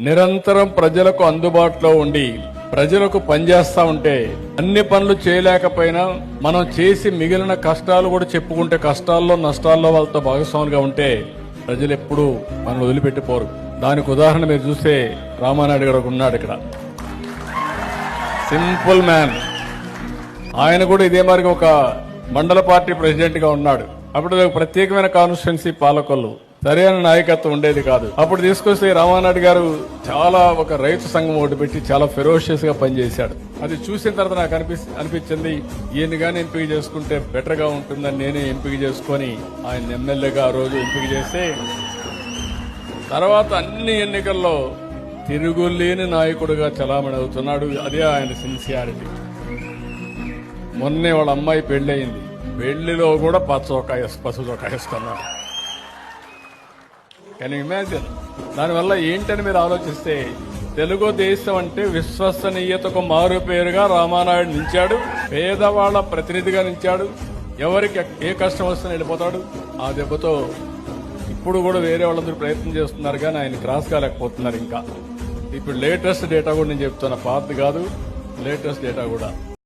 నిరంతరం ప్రజలకు అందుబాటులో ఉండి ప్రజలకు పనిచేస్తా ఉంటే అన్ని పనులు చేయలేకపోయినా మనం చేసి మిగిలిన కష్టాలు కూడా చెప్పుకుంటే కష్టాల్లో నష్టాల్లో వాళ్ళతో భాగస్వాములుగా ఉంటే ప్రజలు ఎప్పుడూ మనం వదిలిపెట్టిపోరు. దానికి ఉదాహరణ మీరు చూస్తే రామానాయుడు గారు ఉన్నాడు ఇక్కడ. Simple man. ఆయన కూడా ఇదే మరి ఒక మండల పార్టీ ప్రెసిడెంట్గా ఉన్నాడు. అప్పుడు ప్రత్యేకమైన కాన్స్టిట్యున్సీ పాలకొల్లు. సరైన నాయకత్వం ఉండేది కాదు. అప్పుడు తీసుకొస్తే రామానాయుడు గారు చాలా ఒక రైతు సంఘం ఒకటి పెట్టి చాలా ఫెరోషియస్గా పనిచేశాడు. అది చూసిన తర్వాత నాకు అనిపి అనిపించింది ఈయన గాని ఎంపిక చేసుకుంటే బెటర్గా ఉంటుందని నేనే ఎంపిక చేసుకొని ఆయన ఎమ్మెల్యేగా ఆ రోజు ఎంపిక చేస్తే తర్వాత అన్ని ఎన్నికల్లో తిరుగులేని నాయకుడుగా చలామణి అవుతున్నాడు. అదే ఆయన సిన్సియారిటీ మొన్నే వాళ్ళ అమ్మాయి పెళ్ళయింది. పెళ్ళిలో కూడా పచ్చ ఒక వేసు- పసుపు ఒక వేసుకున్నాడు. కానీ ఇమాజిన్ దానివల్ల ఏంటని మీరు ఆలోచిస్తే తెలుగుదేశం అంటే విశ్వసనీయతకు మారు పేరుగా రామానాయుడు నిలిచాడు పేదవాళ్ళ ప్రతినిధిగా నిలిచాడు ఎవరికి ఏ కష్టం వస్తున్నా వెళ్ళిపోతాడు? ఆ దెబ్బతో ఇప్పుడు కూడా వేరే వాళ్ళందరూ ప్రయత్నం చేస్తున్నారు కానీ ఆయన క్రాస్ కాలేకపోతున్నారు ఇంకా. ఇప్పుడు లేటెస్ట్ డేటా కూడా నేను చెప్తున్నా పాత కాదు లేటెస్ట్ డేటా కూడా.